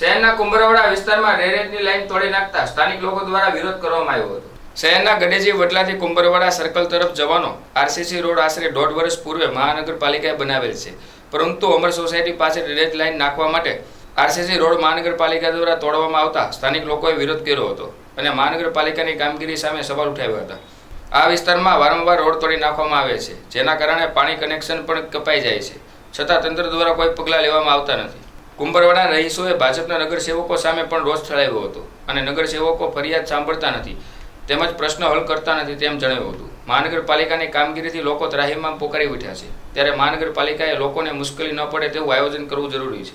શહેરના કુંભરવાડા વિસ્તારમાં રેરેજની લાઈન તોડી નાખતા સ્થાનિક લોકો દ્વારા વિરોધ કરવામાં આવ્યો હતો. શહેરના ગડેજી વડલાથી કુંભરવાડા સર્કલ તરફ જવાનો આરસીસી રોડ આશરે દોઢ વર્ષ પૂર્વે મહાનગરપાલિકાએ બનાવેલ છે. પરંતુ અમર સોસાયટી પાસે ડ્રેનેજ લાઈન નાખવા માટે આરસીસી રોડ મહાનગરપાલિકા દ્વારા તોડવામાં આવતા સ્થાનિક લોકોએ વિરોધ કર્યો હતો અને મહાનગરપાલિકાની કામગીરી સામે સવાલ ઉઠાવ્યા હતા. આ વિસ્તારમાં વારંવાર રોડ તોડી નાખવામાં આવે છે, જેના કારણે પાણી કનેક્શન પણ કપાઈ જાય છે. છતાં તંત્ર દ્વારા કોઈ પગલાં લેવામાં આવતા નથી. કુંભરવાડા રહીશોએ ભાજપના નગરસેવકો સામે પણ રોષ ઠરાવ્યો હતો અને નગરસેવકો ફરિયાદ સાંભળતા નથી, તેમજ પ્રશ્ન હલ કરતા નથી તેમ જણાવ્યું હતું. મહાનગરપાલિકાની કામગીરીથી લોકો ત્રાહિમામ પોકારી ઉઠ્યા છે. ત્યારે મહાનગરપાલિકાએ લોકોને મુશ્કેલી ન પડે તેવું આયોજન કરવું જરૂરી છે.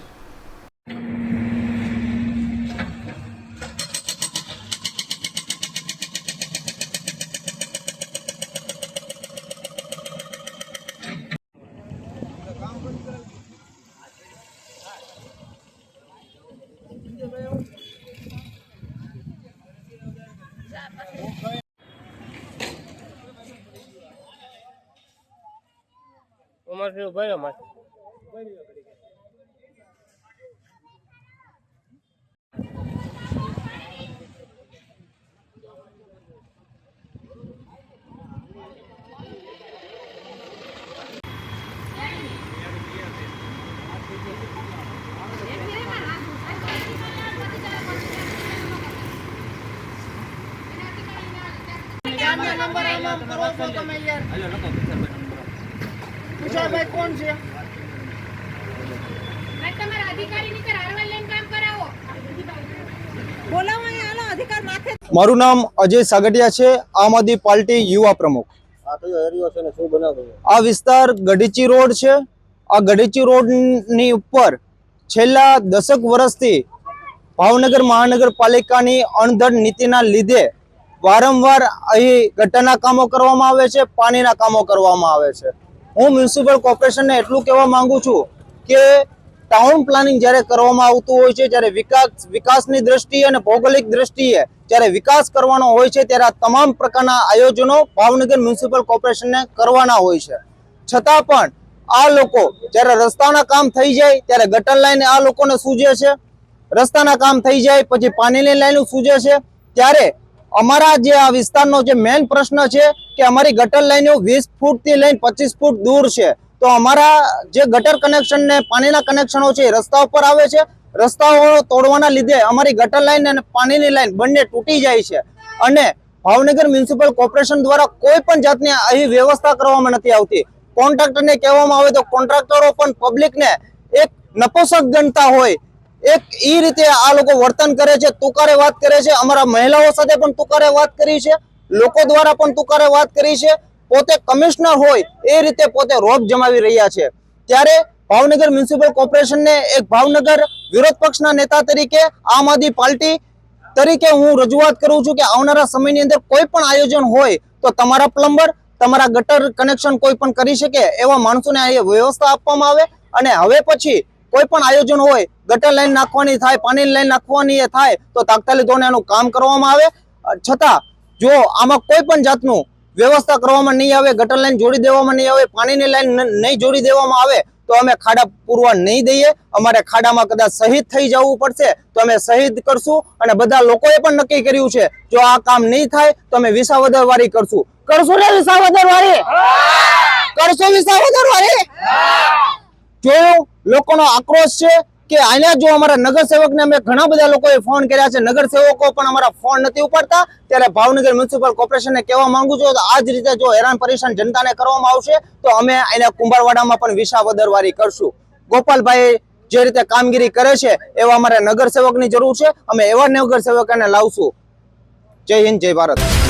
થી ઊભા રહ્યો મારે ભાઈ કોણ છે આ તમારા અધિકારીની કોણ હારવાર લઈને કામ કરાવો. બોલાવો અહીંયા હાલો અધિકાર નાખે મારું નામ અજય સાગઠિયા છે. આમ આદમી પાર્ટી યુવા પ્રમુખ. આ કયો એરિયો છે ને શું બનાવ્યું આ વિસ્તાર ગઢીચી રોડ છે. આ ગઢીચી રોડની ઉપર છેલ્લા દસક વર્ષથી ભાવનગર મહાનગરપાલિકાની અણધડ નીતિના લીધે વારંવાર અહીં ગટરના કામો કરવામાં આવે છે પાણીના કામો કરવામાં આવે છે. હું મ્યુનિસિપલ કોર્પોરેશનને એટલું કહેવા માંગુ છું કે ટાઉન પ્લાનિંગ જ્યારે કરવામાં આવતું હોય છે, જ્યારે વિકાસ, વિકાસની દ્રષ્ટિએ અને ભૌગોલિક દ્રષ્ટિએ જ્યારે વિકાસ કરવાનો હોય છે, ત્યારે તમામ પ્રકારના આયોજનો ભાવનગર મ્યુનિસિપલ કોર્પોરેશનને કરવાના હોય છે. છતાં પણ આ લોકો જ્યારે રસ્તાના કામ થઈ જાય, ત્યારે ગટર લાઈન આ લોકોને સૂજે છે. રસ્તાના કામ થઈ જાય, પછી પાણીની લાઈન સૂજે છે. ત્યારે અમારા જે આ વિસ્તારનો જે મેઇન પ્રશ્ન છે કે અમારી ગટર લાઈનો વીસ ફૂટથી લઈને પચીસ ફૂટ દૂર છે. તો અમારા જે ગટર કનેક્શન ને પાણીના કનેક્શનો છે રસ્તા ઉપર આવે છે. રસ્તાઓ તોડવાના લીધે અમારી ગટર લાઈન અને પાણીની લાઈન બંને તૂટી જાય છે. અને ભાવનગર મ્યુનિસિપલ કોર્પોરેશન દ્વારા કોઈ પણ જાતની અહીં વ્યવસ્થા કરવામાં નથી આવતી. કોન્ટ્રાક્ટરને કહેવામાં આવે તો કોન્ટ્રાક્ટરો પણ પબ્લિકને એક નપોસક ગણતા હોય એક એ રીતે આ લોકો વર્તન કરે છે, તુકારે વાત કરે છે, અમારા મહિલાઓ સાથે પણ તુકારે વાત કરી છે, લોકો દ્વારા પણ તુકારે વાત કરી છે. પોતે કમિશનર હોય એ રીતે પોતે રોપ જમાવી રહ્યા છે. ત્યારે ભાવનગર મ્યુનિસિપલ કોર્પોરેશનને એક ભાવનગર વિરોધ પક્ષના નેતા તરીકે આમ આદમી પાર્ટી તરીકે હું રજૂઆત કરું છું કે આવનારા સમયની અંદર કોઈ પણ આયોજન હોય તો તમારા પ્લમ્બર, તમારા ગટર કનેક્શન કોઈ પણ કરી શકે એવા માણસોને અહીંયા વ્યવસ્થા આપવામાં આવે. અને હવે પછી કોઈ પણ આયોજન હોય ગટર લાઈન નાખવાની થાય પાણીની લાઈન નાખવાની એ થાય તો તાત્કાલિક ધોરણે એનું કામ કરવામાં આવે. છતાં જો આમાં કોઈ પણ જાતનું વ્યવસ્થા કરવામાં નહીં આવે ગટર લાઈન જોડી દેવામાં નહીં આવે પાણીની લાઈન નહીં જોડી દેવામાં આવે તો અમે ખાડા પૂરવા નહીં દઈએ. અમારે ખાડામાં કદાચ શહીદ થઈ જવું પડશે તો અમે શહીદ કરશું અને બધા લોકોએ પણ નક્કી કર્યું છે જો આ કામ નહીં થાય તો અમે વિસાવદરવારી કરશું. કરશું ને વિસાવદરવારી? કરશો કરશું જો જોયું લોકોનો આક્રોશ છે કે આના જો અમારા નગરસેવકને અમે ઘણા બધા લોકોએ ફોન કર્યા છે. નગરસેવકો પણ અમારા ફોન નથી ઉપાડતા. ત્યારે ભાવનગર મ્યુનિસિપલ કોર્પોરેશનને કહેવા માંગુ છું તો આ જ રીતે જો હેરાન પરેશાન જનતાને કરવામાં આવશે, તો અમે અહીંયા કુંભારવાડામાં પણ વિશાવદરવારી કરશું. ગોપાલભાઈ જે રીતે કામગીરી કરે છે, એવા અમારે નગરસેવકની જરૂર છે. અમે એવા નગરસેવકોને લાવશું. જય હિન્દ, જય ભારત.